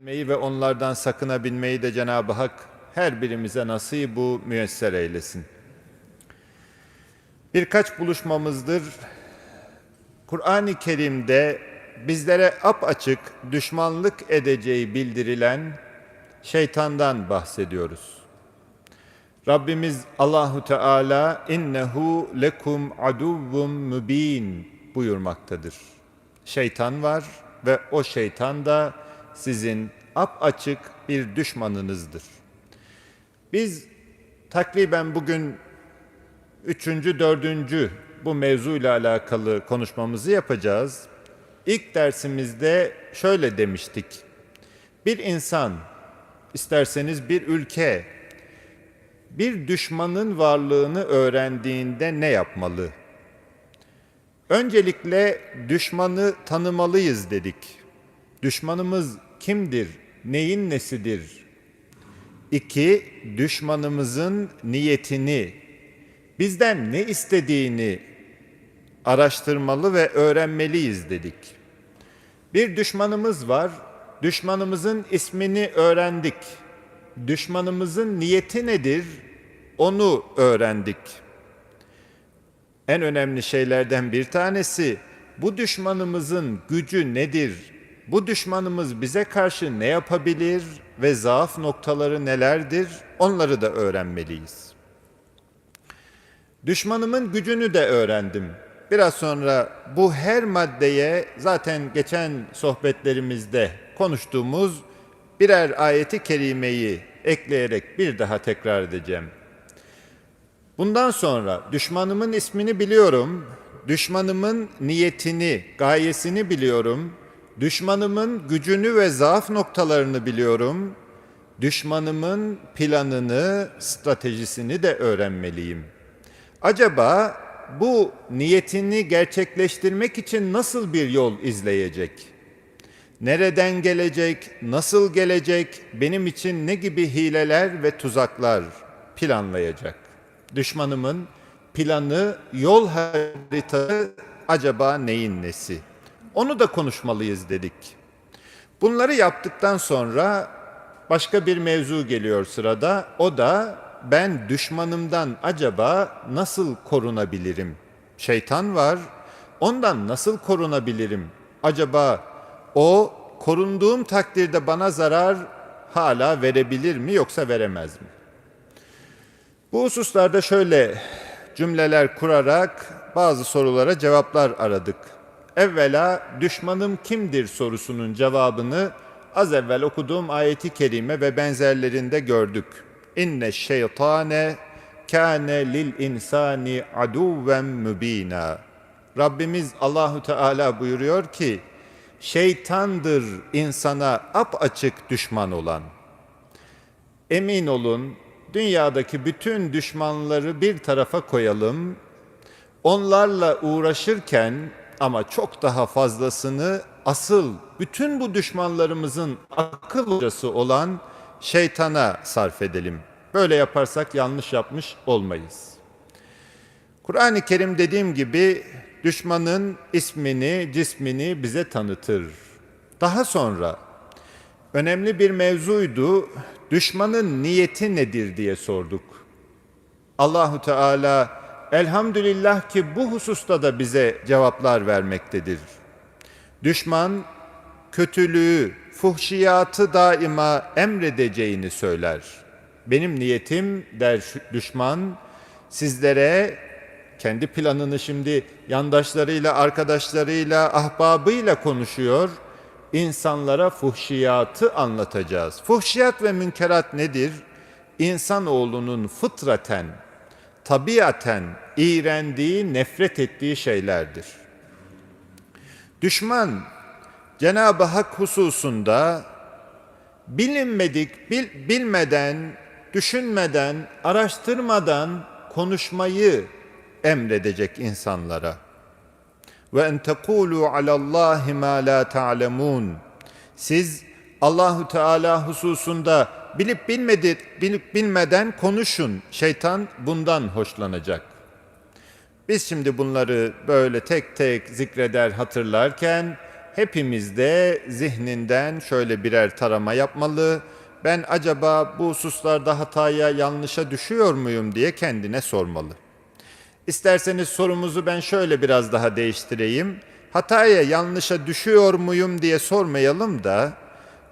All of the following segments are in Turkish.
Bilmeyi ve onlardan sakınabilmeyi de Cenab-ı Hak her birimize nasibu müyesser eylesin. Birkaç buluşmamızdır Kur'an-ı Kerim'de bizlere apaçık düşmanlık edeceği bildirilen şeytandan bahsediyoruz. Rabbimiz Allahu Teala innehu lekum aduvvum mübin buyurmaktadır. Şeytan var ve o şeytan da sizin apaçık bir düşmanınızdır. Biz takriben bugün üçüncü, dördüncü bu mevzuyla alakalı konuşmamızı yapacağız. İlk dersimizde şöyle demiştik. Bir insan, isterseniz bir ülke, bir düşmanın varlığını öğrendiğinde ne yapmalı? Öncelikle düşmanı tanımalıyız dedik. Düşmanımız kimdir? Neyin nesidir? İki, düşmanımızın niyetini, bizden ne istediğini araştırmalı ve öğrenmeliyiz dedik. Bir düşmanımız var, düşmanımızın ismini öğrendik. Düşmanımızın niyeti nedir? Onu öğrendik. En önemli şeylerden bir tanesi bu düşmanımızın gücü nedir? Bu düşmanımız bize karşı ne yapabilir ve zaaf noktaları nelerdir? Onları da öğrenmeliyiz. Düşmanımın gücünü de öğrendim. Biraz sonra bu her maddeye zaten geçen sohbetlerimizde konuştuğumuz birer ayeti kerimeyi ekleyerek bir daha tekrar edeceğim. Bundan sonra düşmanımın ismini biliyorum, düşmanımın niyetini, gayesini biliyorum, düşmanımın gücünü ve zaaf noktalarını biliyorum, düşmanımın planını, stratejisini de öğrenmeliyim. Acaba bu niyetini gerçekleştirmek için nasıl bir yol izleyecek? Nereden gelecek, nasıl gelecek, benim için ne gibi hileler ve tuzaklar planlayacak? Düşmanımın planı, yol haritası acaba neyin nesi? Onu da konuşmalıyız dedik. Bunları yaptıktan sonra başka bir mevzu geliyor sırada. O da ben düşmanımdan acaba nasıl korunabilirim? Şeytan var. Ondan nasıl korunabilirim? Acaba o korunduğum takdirde bana zarar hala verebilir mi yoksa veremez mi? Bu hususlarda şöyle cümleler kurarak bazı sorulara cevaplar aradık. Evvela düşmanım kimdir sorusunun cevabını az evvel okuduğum ayeti kerime ve benzerlerinde gördük. İnne şeytane kâne lil insani aduven mübina. Rabbimiz Allahu Teala buyuruyor ki şeytandır insana apaçık düşman olan. Emin olun dünyadaki bütün düşmanları bir tarafa koyalım. Onlarla uğraşırken ama çok daha fazlasını asıl bütün bu düşmanlarımızın akıl hocası olan şeytana sarf edelim. Böyle yaparsak yanlış yapmış olmayız. Kur'an-ı Kerim dediğim gibi düşmanın ismini, cismini bize tanıtır. Daha sonra önemli bir mevzuydu. Düşmanın niyeti nedir diye sorduk. Allahu Teala elhamdülillah ki bu hususta da bize cevaplar vermektedir. Düşman kötülüğü, fuhşiyatı daima emredeceğini söyler. Benim niyetim der düşman sizlere kendi planını şimdi yandaşlarıyla, arkadaşlarıyla, ahbabıyla konuşuyor. İnsanlara fuhşiyatı anlatacağız. Fuhşiyat ve münkerat nedir? İnsanoğlunun fıtraten, tabiaten iğrendiği, nefret ettiği şeylerdir. Düşman Cenab-ı Hak hususunda bilinmedik, bil, bilmeden, düşünmeden, araştırmadan konuşmayı emredecek insanlara. Ve en tekulu alallahi ma la ta'lemun. Siz Allahu Teala hususunda bilip bilmedi, bilip bilmeden konuşun. Şeytan bundan hoşlanacak. Biz şimdi bunları böyle tek tek zikreder hatırlarken hepimiz de zihninden şöyle birer tarama yapmalı. Ben acaba bu hususlarda hataya, yanlışa düşüyor muyum diye kendine sormalı. İsterseniz sorumuzu ben şöyle biraz daha değiştireyim. Hataya, yanlışa düşüyor muyum diye sormayalım da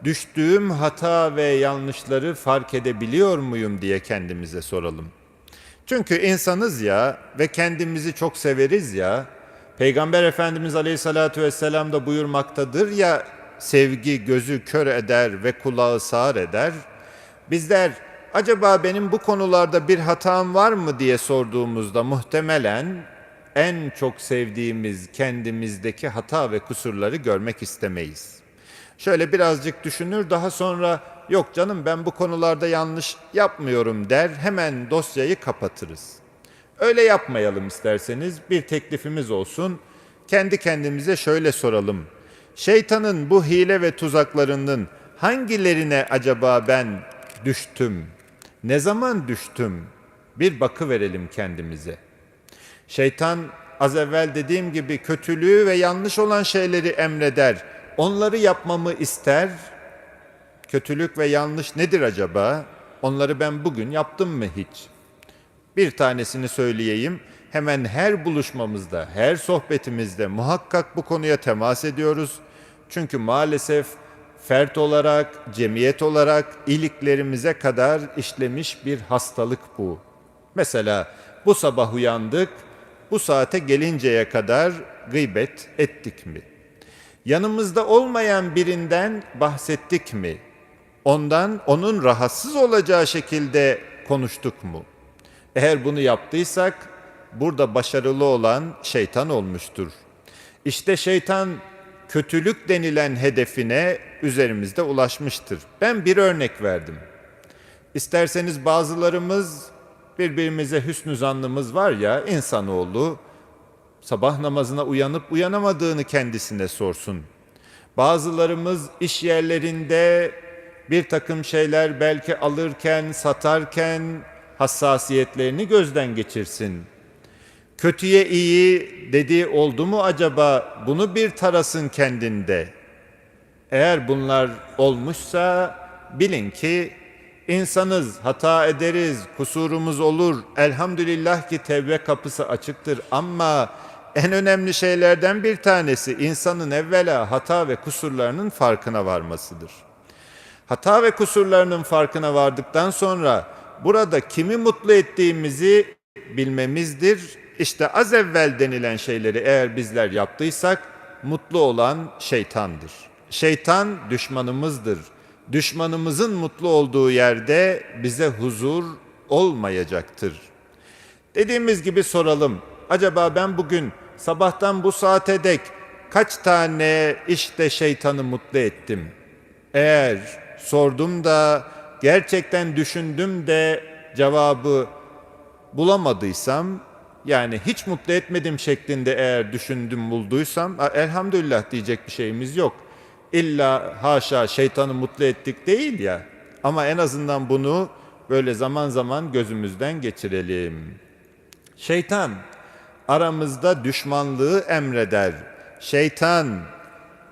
düştüğüm hata ve yanlışları fark edebiliyor muyum diye kendimize soralım. Çünkü insanız ya ve kendimizi çok severiz ya. Peygamber Efendimiz Aleyhisselatü Vesselam da buyurmaktadır ya sevgi gözü kör eder ve kulağı sağır eder. Bizler acaba benim bu konularda bir hatam var mı diye sorduğumuzda muhtemelen en çok sevdiğimiz kendimizdeki hata ve kusurları görmek istemeyiz. Şöyle birazcık düşünür daha sonra yok canım ben bu konularda yanlış yapmıyorum der hemen dosyayı kapatırız. Öyle yapmayalım isterseniz bir teklifimiz olsun. Kendi kendimize şöyle soralım. Şeytanın bu hile ve tuzaklarının hangilerine acaba ben düştüm? Ne zaman düştüm? Bir bakı verelim kendimize. Şeytan az evvel dediğim gibi kötülüğü ve yanlış olan şeyleri emreder. Onları yapmamı ister. Kötülük ve yanlış nedir acaba? Onları ben bugün yaptım mı hiç? Bir tanesini söyleyeyim. Hemen her buluşmamızda, her sohbetimizde muhakkak bu konuya temas ediyoruz. Çünkü maalesef fert olarak, cemiyet olarak iliklerimize kadar işlemiş bir hastalık bu. Mesela bu sabah uyandık, bu saate gelinceye kadar gıybet ettik mi? Yanımızda olmayan birinden bahsettik mi? Ondan onun rahatsız olacağı şekilde konuştuk mu? Eğer bunu yaptıysak burada başarılı olan şeytan olmuştur. İşte şeytan kötülük denilen hedefine üzerimizde ulaşmıştır. Ben bir örnek verdim. İsterseniz bazılarımız birbirimize hüsnü zannımız var ya insanoğlu sabah namazına uyanıp uyanamadığını kendisine sorsun. Bazılarımız iş yerlerinde bir takım şeyler belki alırken, satarken hassasiyetlerini gözden geçirsin. Kötüye iyi dediği oldu mu acaba bunu bir tarasın kendinde. Eğer bunlar olmuşsa bilin ki insanız, hata ederiz, kusurumuz olur. Elhamdülillah ki tevbe kapısı açıktır ama en önemli şeylerden bir tanesi insanın evvela hata ve kusurlarının farkına varmasıdır. Hata ve kusurlarının farkına vardıktan sonra burada kimi mutlu ettiğimizi bilmemizdir. İşte az evvel denilen şeyleri eğer bizler yaptıysak mutlu olan şeytandır. Şeytan düşmanımızdır. Düşmanımızın mutlu olduğu yerde bize huzur olmayacaktır. Dediğimiz gibi soralım. Acaba ben bugün sabahtan bu saate dek kaç tane işte şeytanı mutlu ettim? Eğer sordum da gerçekten düşündüm de cevabı bulamadıysam yani hiç mutlu etmedim şeklinde eğer düşündüm bulduysam elhamdülillah diyecek bir şeyimiz yok. İlla haşa şeytanı mutlu ettik değil ya ama en azından bunu böyle zaman zaman gözümüzden geçirelim. Şeytan aramızda düşmanlığı emreder. Şeytan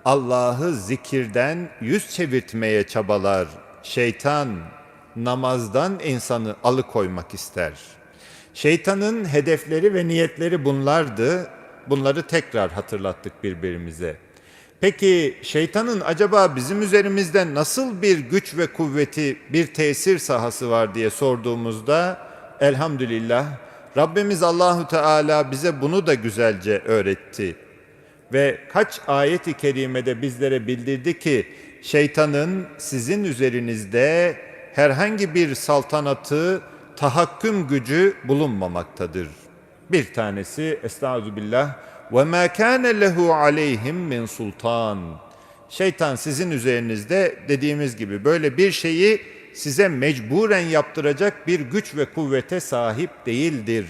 Allah'ı zikirden yüz çevirtmeye çabalar. Şeytan namazdan insanı alıkoymak ister. Şeytanın hedefleri ve niyetleri bunlardı. Bunları tekrar hatırlattık birbirimize. Peki şeytanın acaba bizim üzerimizde nasıl bir güç ve kuvveti, bir tesir sahası var diye sorduğumuzda elhamdülillah Rabbimiz Allahu Teala bize bunu da güzelce öğretti. Ve kaç ayet-i kerimede bizlere bildirdi ki şeytanın sizin üzerinizde herhangi bir saltanatı, tahakküm gücü bulunmamaktadır. Bir tanesi Estağfirullah ve ma kana lehu aleyhim min sultan. Şeytan sizin üzerinizde dediğimiz gibi böyle bir şeyi size mecburen yaptıracak bir güç ve kuvvete sahip değildir.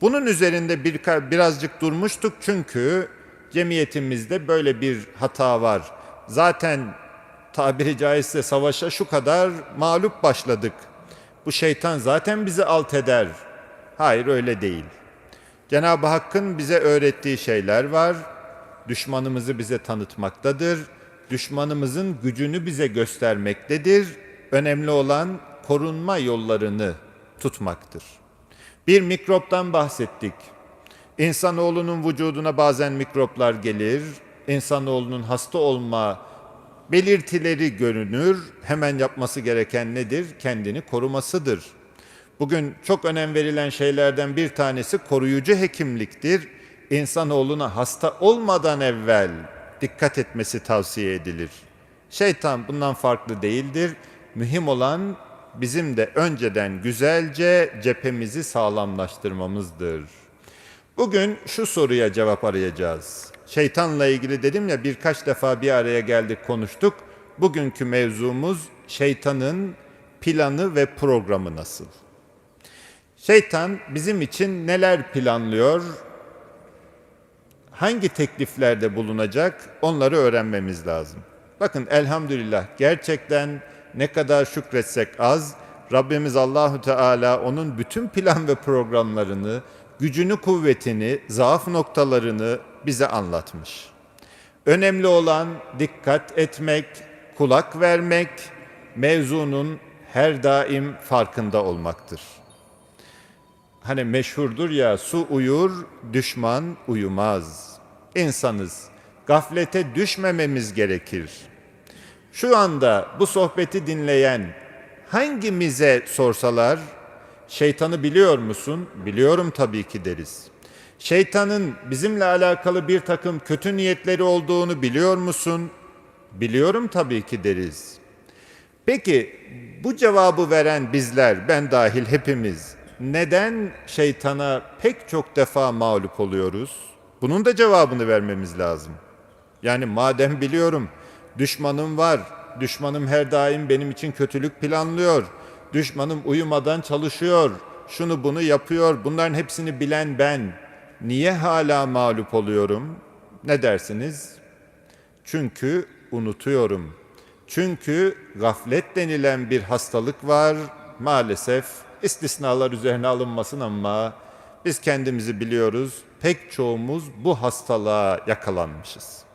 Bunun üzerinde bir, birazcık durmuştuk çünkü cemiyetimizde böyle bir hata var. Zaten tabiri caizse savaşa şu kadar mağlup başladık. Bu şeytan zaten bizi alt eder. Hayır öyle değil. Cenab-ı Hakk'ın bize öğrettiği şeyler var. düşmanımızı bize tanıtmaktadır. Düşmanımızın gücünü bize göstermektedir. Önemli olan korunma yollarını tutmaktır. Bir mikroptan bahsettik. İnsanoğlunun vücuduna bazen mikroplar gelir. İnsanoğlunun hasta olma belirtileri görünür. Hemen yapması gereken nedir? Kendini korumasıdır. Bugün çok önem verilen şeylerden bir tanesi koruyucu hekimliktir. İnsanoğluna hasta olmadan evvel dikkat etmesi tavsiye edilir. Şeytan bundan farklı değildir. Mühim olan bizim de önceden güzelce cephemizi sağlamlaştırmamızdır. Bugün şu soruya cevap arayacağız. Şeytanla ilgili dedim ya birkaç defa bir araya geldik konuştuk. Bugünkü mevzumuz şeytanın planı ve programı nasıl? Şeytan bizim için neler planlıyor? Hangi tekliflerde bulunacak? Onları öğrenmemiz lazım. Bakın elhamdülillah gerçekten ne kadar şükretsek az. Rabbimiz Allahu Teala onun bütün plan ve programlarını, gücünü, kuvvetini, zaaf noktalarını bize anlatmış. Önemli olan dikkat etmek, kulak vermek, mevzunun her daim farkında olmaktır. Hani meşhurdur ya su uyur, düşman uyumaz. İnsanız. Gaflete düşmememiz gerekir. Şu anda bu sohbeti dinleyen hangimize sorsalar şeytanı biliyor musun? Biliyorum tabii ki deriz. Şeytanın bizimle alakalı bir takım kötü niyetleri olduğunu biliyor musun? Biliyorum tabii ki deriz. Peki bu cevabı veren bizler, ben dahil hepimiz neden şeytana pek çok defa mağlup oluyoruz? Bunun da cevabını vermemiz lazım. Yani madem biliyorum düşmanım var, düşmanım her daim benim için kötülük planlıyor, düşmanım uyumadan çalışıyor, şunu bunu yapıyor, bunların hepsini bilen ben niye hala mağlup oluyorum? Ne dersiniz? Çünkü unutuyorum. Çünkü gaflet denilen bir hastalık var. Maalesef istisnalar üzerine alınmasın ama biz kendimizi biliyoruz. Pek çoğumuz bu hastalığa yakalanmışız.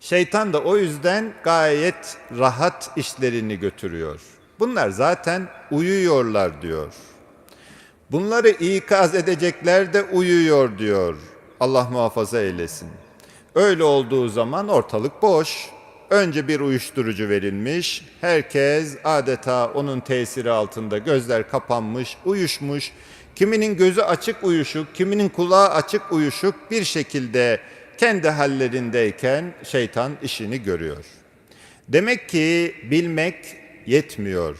Şeytan da o yüzden gayet rahat işlerini götürüyor. Bunlar zaten uyuyorlar diyor. Bunları ikaz edecekler de uyuyor diyor. Allah muhafaza eylesin. Öyle olduğu zaman ortalık boş. Önce bir uyuşturucu verilmiş. Herkes adeta onun tesiri altında gözler kapanmış, uyuşmuş. Kiminin gözü açık uyuşuk, kiminin kulağı açık uyuşuk bir şekilde kendi hallerindeyken şeytan işini görüyor. Demek ki bilmek yetmiyor.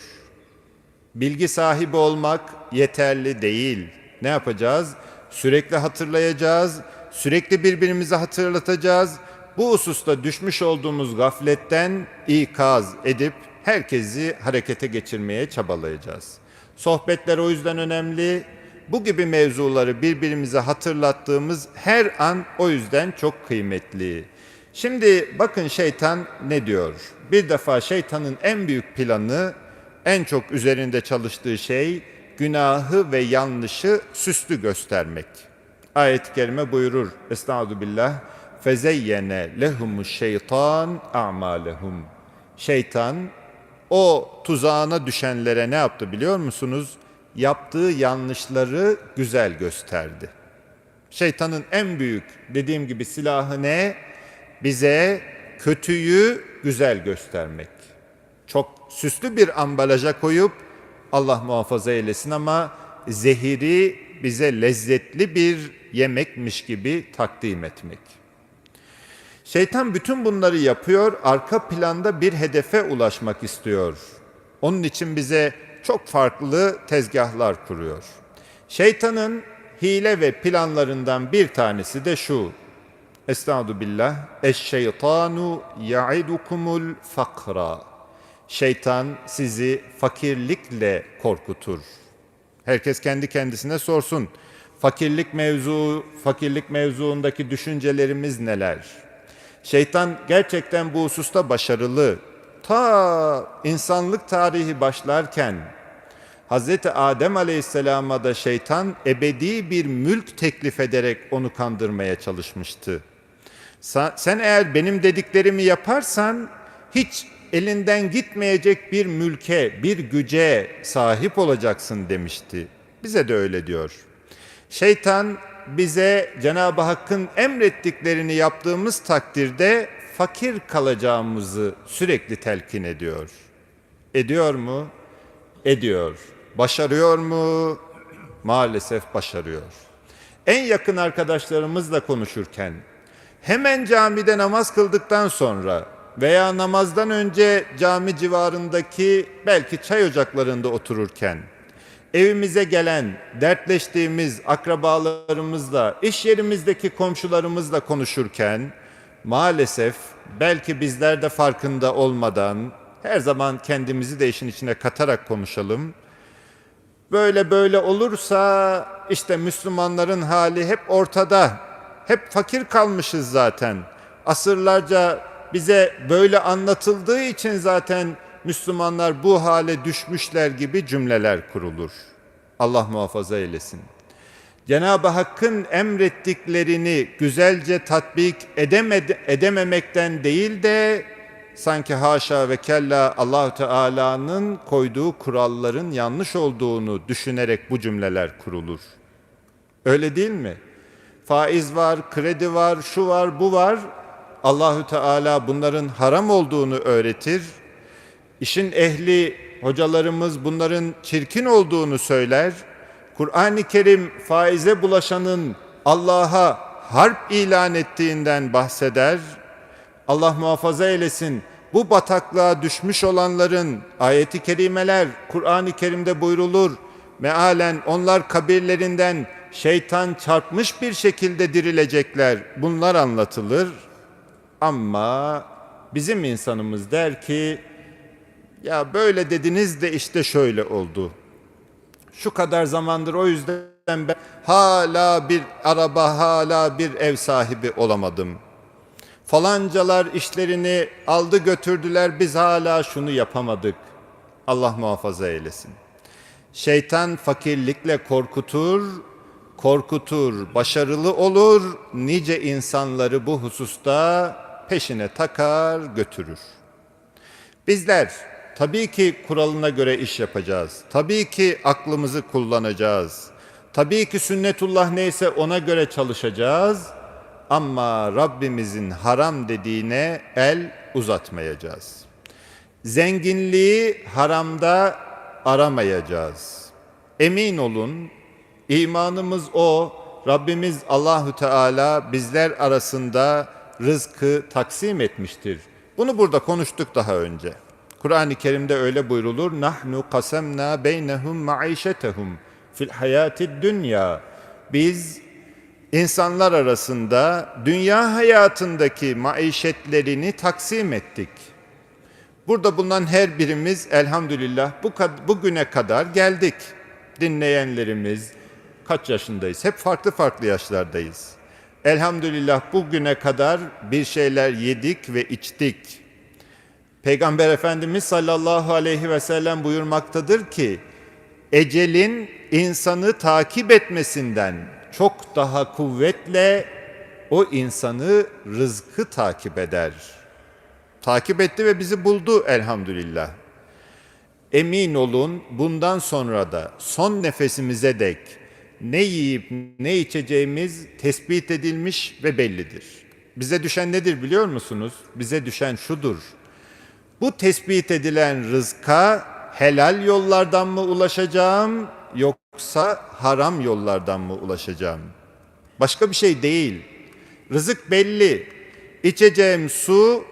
Bilgi sahibi olmak yeterli değil. Ne yapacağız? Sürekli hatırlayacağız, sürekli birbirimize hatırlatacağız. Bu hususta düşmüş olduğumuz gafletten ikaz edip herkesi harekete geçirmeye çabalayacağız. Sohbetler o yüzden önemli. Bu gibi mevzuları birbirimize hatırlattığımız her an o yüzden çok kıymetli. Şimdi bakın şeytan ne diyor? Bir defa şeytanın en büyük planı, en çok üzerinde çalıştığı şey günahı ve yanlışı süslü göstermek. Ayet-i kerime buyurur. Estağfirullah. billah fezeyyene lehumu şeytan a'malehum. Şeytan o tuzağına düşenlere ne yaptı biliyor musunuz? Yaptığı yanlışları güzel gösterdi. Şeytanın en büyük dediğim gibi silahı ne? Bize kötüyü güzel göstermek. Çok süslü bir ambalaja koyup Allah muhafaza eylesin ama zehiri bize lezzetli bir yemekmiş gibi takdim etmek. Şeytan bütün bunları yapıyor, arka planda bir hedefe ulaşmak istiyor. Onun için bize çok farklı tezgahlar kuruyor. Şeytanın hile ve planlarından bir tanesi de şu. Estağdu billah. Eşşeytanu ya'idukumul fakra. Şeytan sizi fakirlikle korkutur. Herkes kendi kendisine sorsun. Fakirlik mevzu, fakirlik mevzuundaki düşüncelerimiz neler? Şeytan gerçekten bu hususta başarılı. Ta insanlık tarihi başlarken Hz. Adem Aleyhisselam'a da şeytan ebedi bir mülk teklif ederek onu kandırmaya çalışmıştı. Sen eğer benim dediklerimi yaparsan hiç elinden gitmeyecek bir mülke, bir güce sahip olacaksın demişti. Bize de öyle diyor. Şeytan bize Cenab-ı Hakk'ın emrettiklerini yaptığımız takdirde fakir kalacağımızı sürekli telkin ediyor. Ediyor mu? Ediyor. Başarıyor mu? Maalesef başarıyor. En yakın arkadaşlarımızla konuşurken hemen camide namaz kıldıktan sonra veya namazdan önce cami civarındaki belki çay ocaklarında otururken evimize gelen, dertleştiğimiz akrabalarımızla, iş yerimizdeki komşularımızla konuşurken maalesef belki bizler de farkında olmadan her zaman kendimizi de işin içine katarak konuşalım. Böyle böyle olursa işte Müslümanların hali hep ortada. Hep fakir kalmışız zaten. Asırlarca bize böyle anlatıldığı için zaten Müslümanlar bu hale düşmüşler gibi cümleler kurulur. Allah muhafaza eylesin. Cenab-ı Hakk'ın emrettiklerini güzelce tatbik edememekten değil de sanki haşa ve kella Allahu Teala'nın koyduğu kuralların yanlış olduğunu düşünerek bu cümleler kurulur. Öyle değil mi? Faiz var, kredi var, şu var, bu var. Allahü Teala bunların haram olduğunu öğretir. İşin ehli hocalarımız bunların çirkin olduğunu söyler. Kur'an-ı Kerim faize bulaşanın Allah'a harp ilan ettiğinden bahseder. Allah muhafaza eylesin. Bu bataklığa düşmüş olanların ayeti kerimeler Kur'an-ı Kerim'de buyrulur. Mealen onlar kabirlerinden şeytan çarpmış bir şekilde dirilecekler. Bunlar anlatılır. Ama bizim insanımız der ki ya böyle dediniz de işte şöyle oldu. Şu kadar zamandır o yüzden ben hala bir araba, hala bir ev sahibi olamadım. Falancalar işlerini aldı götürdüler biz hala şunu yapamadık. Allah muhafaza eylesin. Şeytan fakirlikle korkutur, korkutur, başarılı olur, nice insanları bu hususta peşine takar, götürür. Bizler tabii ki kuralına göre iş yapacağız. Tabii ki aklımızı kullanacağız. Tabii ki sünnetullah neyse ona göre çalışacağız. Ama Rabbimizin haram dediğine el uzatmayacağız. Zenginliği haramda aramayacağız. Emin olun imanımız o. Rabbimiz Allahü Teala bizler arasında rızkı taksim etmiştir. Bunu burada konuştuk daha önce. Kur'an-ı Kerim'de öyle buyrulur. Nahnu kasemna beynehum maişetehum fil hayatid dünya. Biz insanlar arasında dünya hayatındaki maişetlerini taksim ettik. Burada bulunan her birimiz elhamdülillah bu bugüne kadar geldik. Dinleyenlerimiz kaç yaşındayız? Hep farklı farklı yaşlardayız. Elhamdülillah bugüne kadar bir şeyler yedik ve içtik. Peygamber Efendimiz sallallahu aleyhi ve sellem buyurmaktadır ki ecelin insanı takip etmesinden çok daha kuvvetle o insanı rızkı takip eder. Takip etti ve bizi buldu elhamdülillah. Emin olun bundan sonra da son nefesimize dek ne yiyip ne içeceğimiz tespit edilmiş ve bellidir. Bize düşen nedir biliyor musunuz? Bize düşen şudur. Bu tespit edilen rızka helal yollardan mı ulaşacağım yoksa haram yollardan mı ulaşacağım? Başka bir şey değil. Rızık belli. İçeceğim su,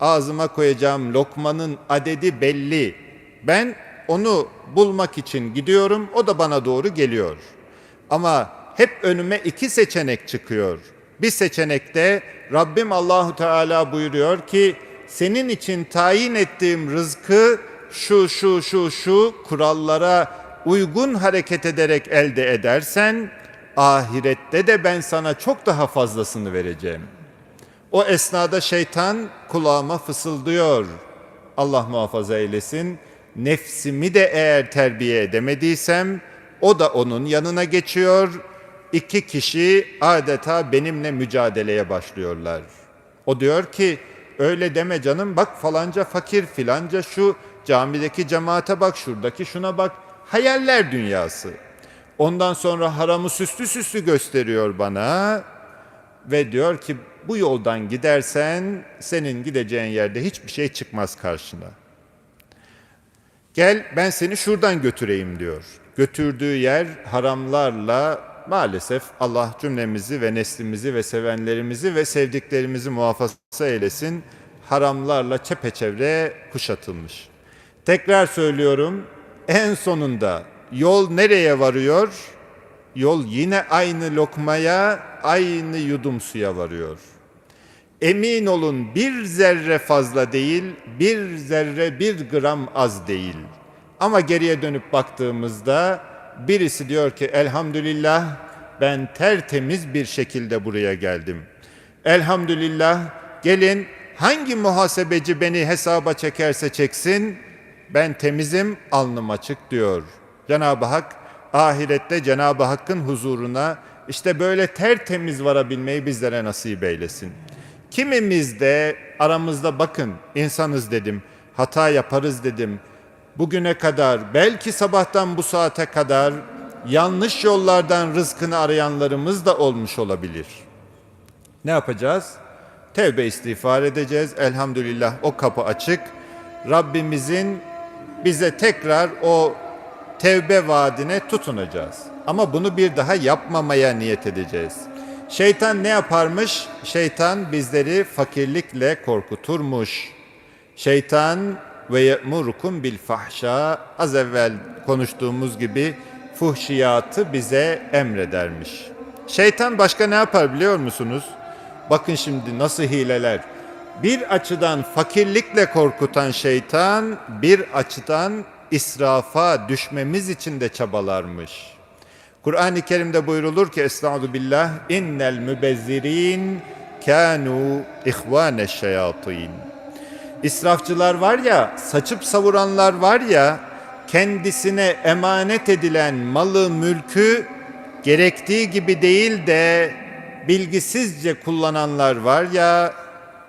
ağzıma koyacağım lokmanın adedi belli. Ben onu bulmak için gidiyorum, o da bana doğru geliyor. Ama hep önüme iki seçenek çıkıyor. Bir seçenekte Rabbim Allahu Teala buyuruyor ki senin için tayin ettiğim rızkı şu şu şu şu kurallara uygun hareket ederek elde edersen ahirette de ben sana çok daha fazlasını vereceğim. O esnada şeytan kulağıma fısıldıyor. Allah muhafaza eylesin. Nefsimi de eğer terbiye edemediysem o da onun yanına geçiyor. iki kişi adeta benimle mücadeleye başlıyorlar. O diyor ki öyle deme canım bak falanca fakir filanca şu camideki cemaate bak şuradaki şuna bak hayaller dünyası. Ondan sonra haramı süslü süslü gösteriyor bana ve diyor ki bu yoldan gidersen senin gideceğin yerde hiçbir şey çıkmaz karşına. Gel ben seni şuradan götüreyim diyor. Götürdüğü yer haramlarla maalesef Allah cümlemizi ve neslimizi ve sevenlerimizi ve sevdiklerimizi muhafaza eylesin. Haramlarla çepeçevre kuşatılmış. Tekrar söylüyorum en sonunda yol nereye varıyor? Yol yine aynı lokmaya, aynı yudum suya varıyor. Emin olun bir zerre fazla değil, bir zerre bir gram az değil. Ama geriye dönüp baktığımızda birisi diyor ki elhamdülillah ben tertemiz bir şekilde buraya geldim. Elhamdülillah gelin hangi muhasebeci beni hesaba çekerse çeksin ben temizim alnım açık diyor. Cenab-ı Hak ahirette Cenab-ı Hakk'ın huzuruna işte böyle tertemiz varabilmeyi bizlere nasip eylesin. Kimimiz de aramızda bakın insanız dedim, hata yaparız dedim. Bugüne kadar belki sabahtan bu saate kadar yanlış yollardan rızkını arayanlarımız da olmuş olabilir. Ne yapacağız? Tevbe istiğfar edeceğiz. Elhamdülillah o kapı açık. Rabbimizin bize tekrar o tevbe vaadine tutunacağız. Ama bunu bir daha yapmamaya niyet edeceğiz. Şeytan ne yaparmış? Şeytan bizleri fakirlikle korkuturmuş. Şeytan ve ye'murukum bil fahşa az evvel konuştuğumuz gibi fuhşiyatı bize emredermiş. Şeytan başka ne yapar biliyor musunuz? Bakın şimdi nasıl hileler. Bir açıdan fakirlikle korkutan şeytan bir açıdan israfa düşmemiz için de çabalarmış. Kur'an-ı Kerim'de buyrulur ki Estaizu billah innel mübezzirin kanu ihvane şeyatin. İsrafçılar var ya, saçıp savuranlar var ya, kendisine emanet edilen malı, mülkü gerektiği gibi değil de bilgisizce kullananlar var ya,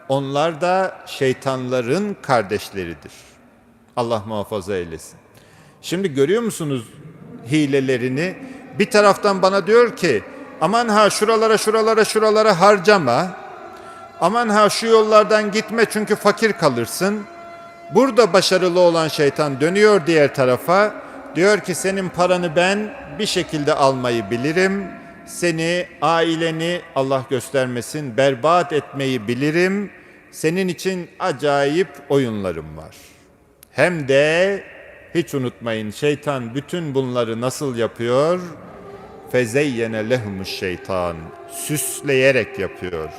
onlar da şeytanların kardeşleridir. Allah muhafaza eylesin. Şimdi görüyor musunuz hilelerini? Bir taraftan bana diyor ki aman ha şuralara şuralara şuralara harcama. Aman ha şu yollardan gitme çünkü fakir kalırsın. Burada başarılı olan şeytan dönüyor diğer tarafa. Diyor ki senin paranı ben bir şekilde almayı bilirim. Seni, aileni Allah göstermesin berbat etmeyi bilirim. Senin için acayip oyunlarım var. Hem de hiç unutmayın şeytan bütün bunları nasıl yapıyor? Fezeyyene lehumuş şeytan. Süsleyerek yapıyor.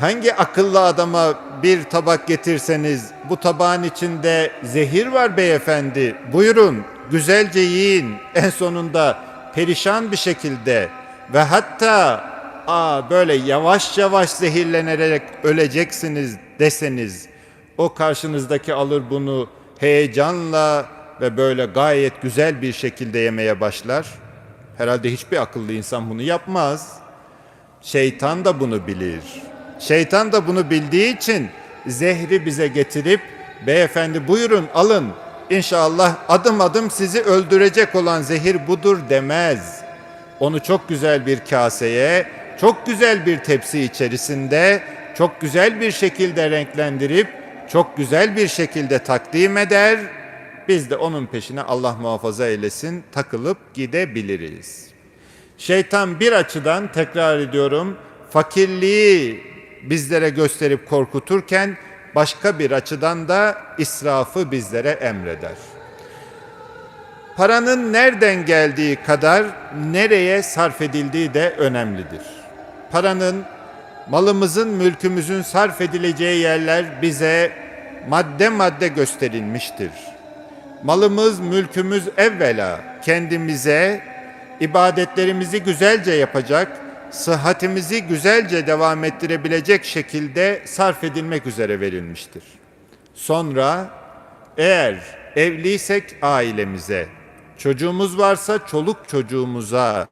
Hangi akıllı adama bir tabak getirseniz bu tabağın içinde zehir var beyefendi. Buyurun güzelce yiyin. En sonunda perişan bir şekilde ve hatta aa böyle yavaş yavaş zehirlenerek öleceksiniz deseniz o karşınızdaki alır bunu heyecanla ve böyle gayet güzel bir şekilde yemeye başlar. Herhalde hiçbir akıllı insan bunu yapmaz. Şeytan da bunu bilir. Şeytan da bunu bildiği için zehri bize getirip beyefendi buyurun alın İnşallah adım adım sizi öldürecek olan zehir budur demez. Onu çok güzel bir kaseye, çok güzel bir tepsi içerisinde, çok güzel bir şekilde renklendirip, çok güzel bir şekilde takdim eder. Biz de onun peşine Allah muhafaza eylesin takılıp gidebiliriz. Şeytan bir açıdan tekrar ediyorum fakirliği bizlere gösterip korkuturken başka bir açıdan da israfı bizlere emreder. Paranın nereden geldiği kadar nereye sarf edildiği de önemlidir. Paranın, malımızın, mülkümüzün sarf edileceği yerler bize madde madde gösterilmiştir. Malımız, mülkümüz evvela kendimize ibadetlerimizi güzelce yapacak, sıhhatimizi güzelce devam ettirebilecek şekilde sarf edilmek üzere verilmiştir. Sonra eğer evliysek ailemize, Çocuğumuz varsa çoluk çocuğumuza,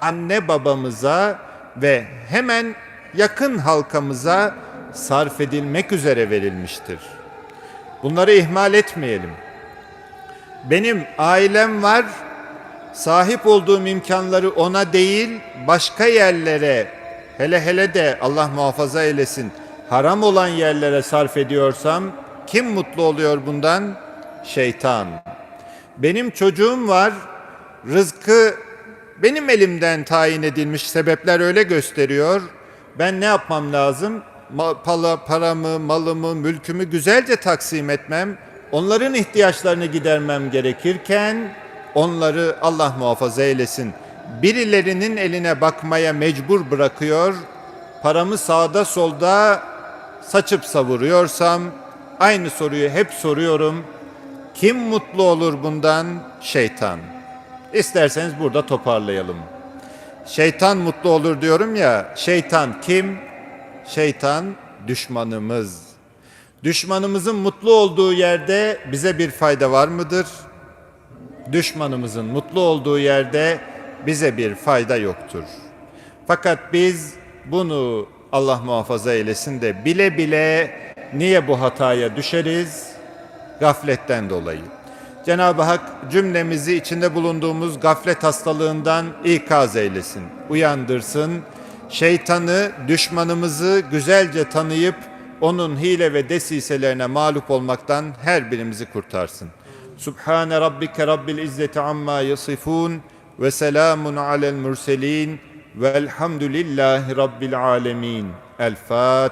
anne babamıza ve hemen yakın halkamıza sarf edilmek üzere verilmiştir. Bunları ihmal etmeyelim. Benim ailem var, sahip olduğum imkanları ona değil başka yerlere hele hele de Allah muhafaza eylesin haram olan yerlere sarf ediyorsam kim mutlu oluyor bundan? Şeytan. Benim çocuğum var, rızkı benim elimden tayin edilmiş sebepler öyle gösteriyor. Ben ne yapmam lazım? Pala- paramı, malımı, mülkümü güzelce taksim etmem, onların ihtiyaçlarını gidermem gerekirken onları Allah muhafaza eylesin. Birilerinin eline bakmaya mecbur bırakıyor. Paramı sağda solda saçıp savuruyorsam aynı soruyu hep soruyorum. Kim mutlu olur bundan? Şeytan. İsterseniz burada toparlayalım. Şeytan mutlu olur diyorum ya. Şeytan kim? Şeytan düşmanımız. Düşmanımızın mutlu olduğu yerde bize bir fayda var mıdır? Düşmanımızın mutlu olduğu yerde bize bir fayda yoktur. Fakat biz bunu Allah muhafaza eylesin de bile bile niye bu hataya düşeriz? Gafletten dolayı. Cenab-ı Hak cümlemizi içinde bulunduğumuz gaflet hastalığından ikaz eylesin, uyandırsın. Şeytanı, düşmanımızı güzelce tanıyıp onun hile ve desiselerine mağlup olmaktan her birimizi kurtarsın. Subhane rabbike rabbil izzeti amma yasifun ve selamun alel murselin velhamdülillahi rabbil alemin. El Fatiha.